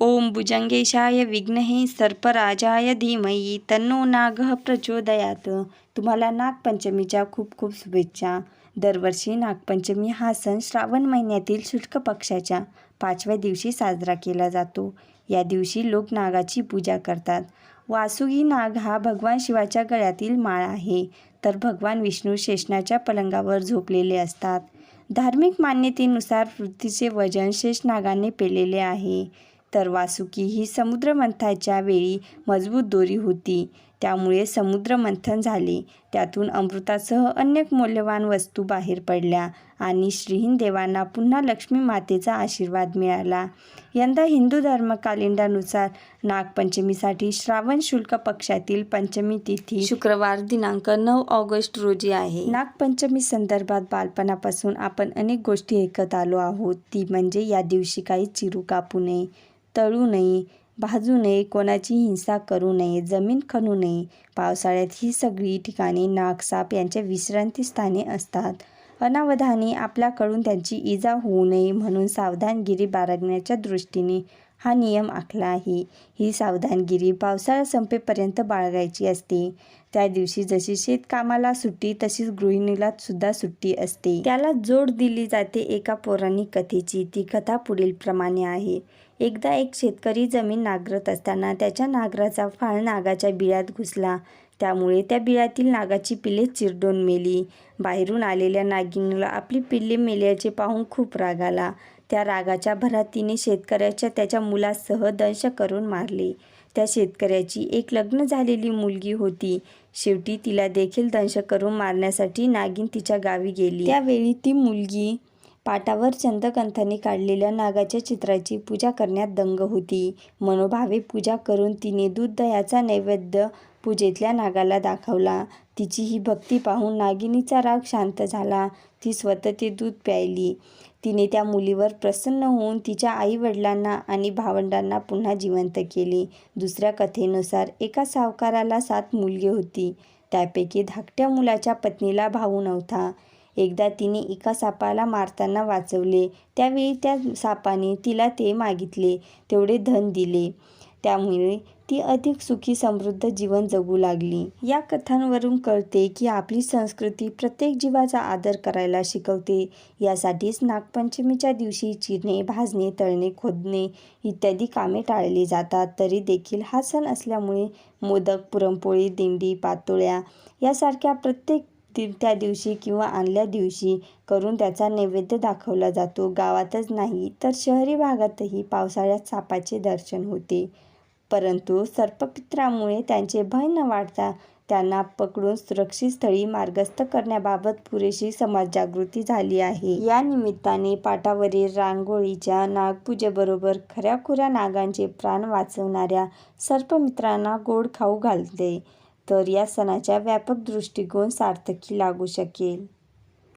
ओम भुजंगेशाय विघ्नहे सर्पराजाय धीमयी तन्नो नागः प्रचोदयात. तुम्हाला नागपंचमीच्या खूप खूप शुभेच्छा. दरवर्षी नागपंचमी हा सण श्रावण महिन्यातील शुष्क पक्षाच्या पाचव्या दिवशी साजरा केला जातो. या दिवशी लोक नागाची पूजा करतात. वासुगी नाग हा भगवान शिवाच्या गळ्यातील माळ आहे. तर भगवान विष्णू शेषणाच्या पलंगावर झोपलेले असतात. धार्मिक मान्यतेनुसार पृथ्वीचे वजन शेषनागाने पेलेले आहे. तर वासुकी ही समुद्रमंथनाच्या वेळी मजबूत दोरी होती. त्यामुळे समुद्रमंथन झाले. त्यातून अमृतासह अनेक मौल्यवान वस्तू बाहेर पडल्या आणि श्रीहीन देवांना पुन्हा लक्ष्मी मातेचा आशीर्वाद मिळाला. यंदा हिंदू धर्म कॅलेंडरनुसार नागपंचमीसाठी श्रावण शुल्क पक्षातील पंचमी तिथी शुक्रवार दिनांक नऊ ऑगस्ट रोजी आहे. नागपंचमी संदर्भात बालपणापासून आपण अनेक गोष्टी ऐकत आलो आहोत. ती म्हणजे या दिवशी काही चिरू कापू नये. तळू नये भाजू नये कोणाची हिंसा करू नये जमीन खणू नये. पावसाळ्यात ही सगळी ठिकाणी नागसाप यांच्या विश्रांतीस्थाने असतात. अनावधानी आपल्याकडून त्यांची इजा होऊ नये म्हणून सावधानगिरी बाळगण्याच्या दृष्टीने हा नियम आखला आहे. ही सावधानगिरी पावसाळा संपेपर्यंत बाळगायची असते. त्या दिवशी जशी शेतकामाला सुट्टी तशीच गृहिणीला सुद्धा सुट्टी असते. त्याला जोड दिली जाते एका पौराणिक कथेची. ती कथा पुढील प्रमाणे आहे. एकदा एक शेतकरी जमीन नांगरत असताना त्याच्या नांगराचा फाळ नागाच्या बिळात घुसला. त्यामुळे त्या बिळातील नागाची पिल्ले चिरडून मेली. बाहेरून आलेल्या नागिनीला आपली पिल्ले मेल्याचे पाहून खूप राग आला. त्या रागाच्या भरात तिने शेतकऱ्याच्या त्याच्या मुलासह दंश करून मारले. त्या शेतकऱ्याची एक लग्न झालेली मुलगी होती. शेवटी तिला देखील दंश करून मारण्यासाठी नागिन तिच्या गावी गेली. त्यावेळी ती मुलगी पाटावर चंद्रकंथाने काढलेल्या नागाच्या चित्राची पूजा करण्यात दंग होती. मनोभावे पूजा करून तिने दूध दह्याचा नैवेद्य पूजेतल्या नागाला दाखवला. तिची ही भक्ती पाहून नागिनीचा राग शांत झाला. ती स्वतः ते दूध प्यायली. तिने त्या मुलीवर प्रसन्न होऊन तिच्या आईवडिलांना आणि भावंडांना पुन्हा जिवंत केले. दुसऱ्या कथेनुसार एका सावकाराला सात मुलगे होती. त्यापैकी धाकट्या मुलाच्या पत्नीला भाऊ नव्हता. एकदा तिने एका सापाला मारताना वाचवले. त्यावेळी त्या सापाने तिला ते मागितले तेवढे धन दिले. त्यामुळे ती अधिक सुखी समृद्ध जीवन जगू लागली. या कथांवरून कळते की आपली संस्कृती प्रत्येक जीवाचा आदर करायला शिकवते. यासाठीच नागपंचमीच्या दिवशी चिरणे भाजणे तळणे खोदणे इत्यादी कामे टाळली जातात. तरी देखील हा सण असल्यामुळे मोदक पुरणपोळी दिंडी पातोळ्या यासारख्या प्रत्येक त्या दिवशी किंवा आणल्या दिवशी करून त्याचा नैवेद्य दाखवला जातो. गावातच नाही तर शहरी भागातही पावसाळ्यात सापाचे दर्शन होते. परंतु सर्पपित्रामुळे त्यांचे भय न वाढता त्यांना पकडून सुरक्षित स्थळी मार्गस्थ करण्याबाबत पुरेशी समाजजागृती झाली आहे. या निमित्ताने पाटावरील रांगोळीच्या नागपूजेबरोबर खऱ्याखुऱ्या नागांचे प्राण वाचवणाऱ्या सर्पमित्रांना गोड खाऊ घालते. तर या सणाच्या व्यापक दृष्टिकोन सार्थकी लागू शकेल.